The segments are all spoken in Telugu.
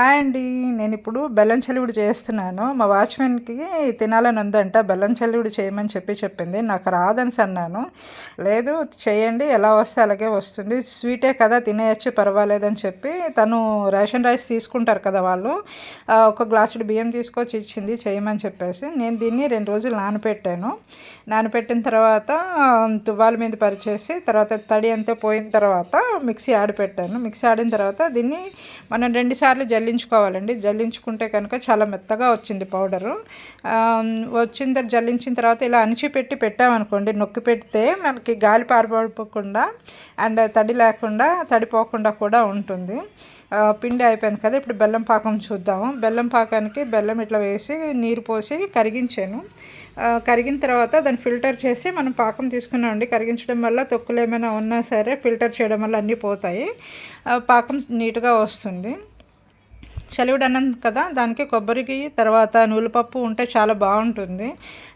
హాయ్ అండి. నేను ఇప్పుడు బెల్లం చలివిడి చేస్తున్నాను. మా వాచ్మెన్కి తినాలని ఉందంట. బెల్లం చలివిడి చేయమని చెప్పి చెప్పింది. నాకు రాదని అన్నాను లేదు చేయండి. ఎలా వస్తే అలాగే వస్తుంది. స్వీటే కదా తినేయచ్చు పర్వాలేదని చెప్పి తను రేషన్ రైస్ తీసుకుంటారు కదా వాళ్ళు. ఒక గ్లాసుడు బియ్యం తీసుకొచ్చి ఇచ్చింది. చేయమని చెప్పేసి నేను దీన్ని రెండు రోజులు నానపెట్టాను. నానపెట్టిన తర్వాత తువ్వాల మీద పరిచేసి తర్వాత తడి అంతా పోయిన తర్వాత మిక్సీ ఆడిపెట్టాను. మిక్సీ ఆడిన తర్వాత దీన్ని మనం రెండుసార్లు జల్లి జల్లించుకోవాలండి. జల్లించుకుంటే కనుక చాలా మెత్తగా వచ్చింది పౌడరు. వచ్చిన జల్లించిన తర్వాత ఇలా అణిచిపెట్టి పెట్టామనుకోండి నొక్కి పెడితే మనకి గాలి పారిపోకుండా అండ్ తడి లేకుండా తడిపోకుండా కూడా ఉంటుంది. పిండి అయిపోయింది కదా ఇప్పుడు బెల్లం పాకం చూద్దాము. బెల్లం పాకానికి బెల్లం ఇట్లా వేసి నీరు పోసి కరిగించాను. కరిగిన తర్వాత దాన్ని ఫిల్టర్ చేసి మనం పాకం తీసుకున్నామండి. కరిగించడం వల్ల తొక్కులు ఏమైనా ఉన్నా సరే ఫిల్టర్ చేయడం వల్ల అన్నీ పోతాయి. పాకం నీట్గా వస్తుంది. చలివిడి అన్నం కదా దానికి కొబ్బరికి తర్వాత నూలుపప్పు ఉంటే చాలా బాగుంటుంది.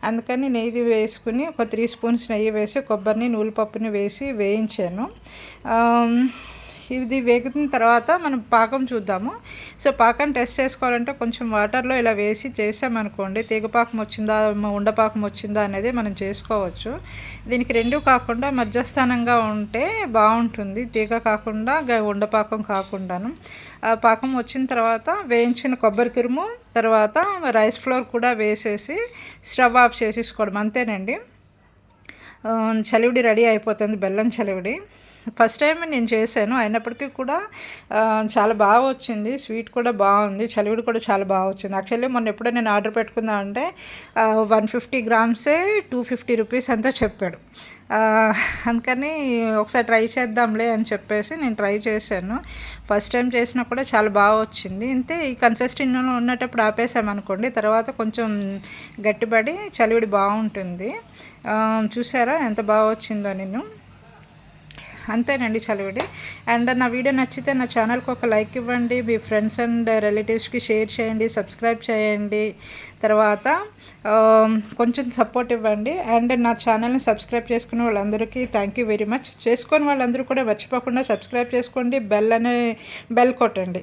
అందుకని నెయ్యి వేసుకుని ఒక త్రీ స్పూన్స్ నెయ్యి వేసి కొబ్బరిని నూలుపప్పుని వేసి వేయించాను. ఇది వేగిన తర్వాత మనం పాకం చూద్దాము. సో పాకం టెస్ట్ చేసుకోవాలంటే కొంచెం వాటర్లో ఇలా వేసి చేసామనుకోండి తీగపాకం వచ్చిందా ఉండపాకం వచ్చిందా అనేది మనం చేసుకోవచ్చు. దీనికి రెండు కాకుండా మధ్యస్థానంగా ఉంటే బాగుంటుంది. తీగ కాకుండా ఉండపాకం కాకుండాను. పాకం వచ్చిన తర్వాత వేయించిన కొబ్బరి తురుము తర్వాత రైస్ ఫ్లోర్ కూడా వేసేసి స్టవ్ ఆఫ్ చేసేసుకోవడం అంతేనండి. చలివిడి రెడీ అయిపోతుంది బెల్లం చలివిడి. ఫస్ట్ టైం నేను చేశాను అయినప్పటికీ కూడా చాలా బాగా వచ్చింది. స్వీట్ కూడా బాగుంది చలివిడి కూడా చాలా బాగా వచ్చింది. యాక్చువల్లీ మొన్న ఎప్పుడో నేను ఆర్డర్ పెట్టుకుందా అంటే వన్ ఫిఫ్టీ గ్రామ్సే టూ ఫిఫ్టీ రూపీస్ అంతా చెప్పాడు. అందుకని ఒకసారి ట్రై చేద్దాంలే అని చెప్పేసి నేను ట్రై చేశాను. ఫస్ట్ టైం చేసినా కూడా చాలా బాగా వచ్చింది. ఇంతే ఈ కన్సిస్టెన్సీలో ఉన్నప్పుడు ఆపేసామనుకోండి తర్వాత కొంచెం గట్టిపడి చలివిడి బాగుంటుంది. చూసారా ఎంత బాగా వచ్చిందో నేను అంతేనండి చలివిడి. అండ్ నా వీడియో నచ్చితే నా ఛానల్కి ఒక లైక్ ఇవ్వండి మీ ఫ్రెండ్స్ అండ్ రిలేటివ్స్కి షేర్ చేయండి సబ్స్క్రైబ్ చేయండి. తర్వాత కొంచెం సపోర్ట్ ఇవ్వండి. అండ్ నా ఛానల్ని సబ్స్క్రైబ్ చేసుకున్న వాళ్ళందరికీ థ్యాంక్ యూ వెరీ మచ్. చేసుకొని వాళ్ళందరూ కూడా మర్చిపోకుండా సబ్స్క్రైబ్ చేసుకోండి బెల్ అనే బెల్ కొట్టండి.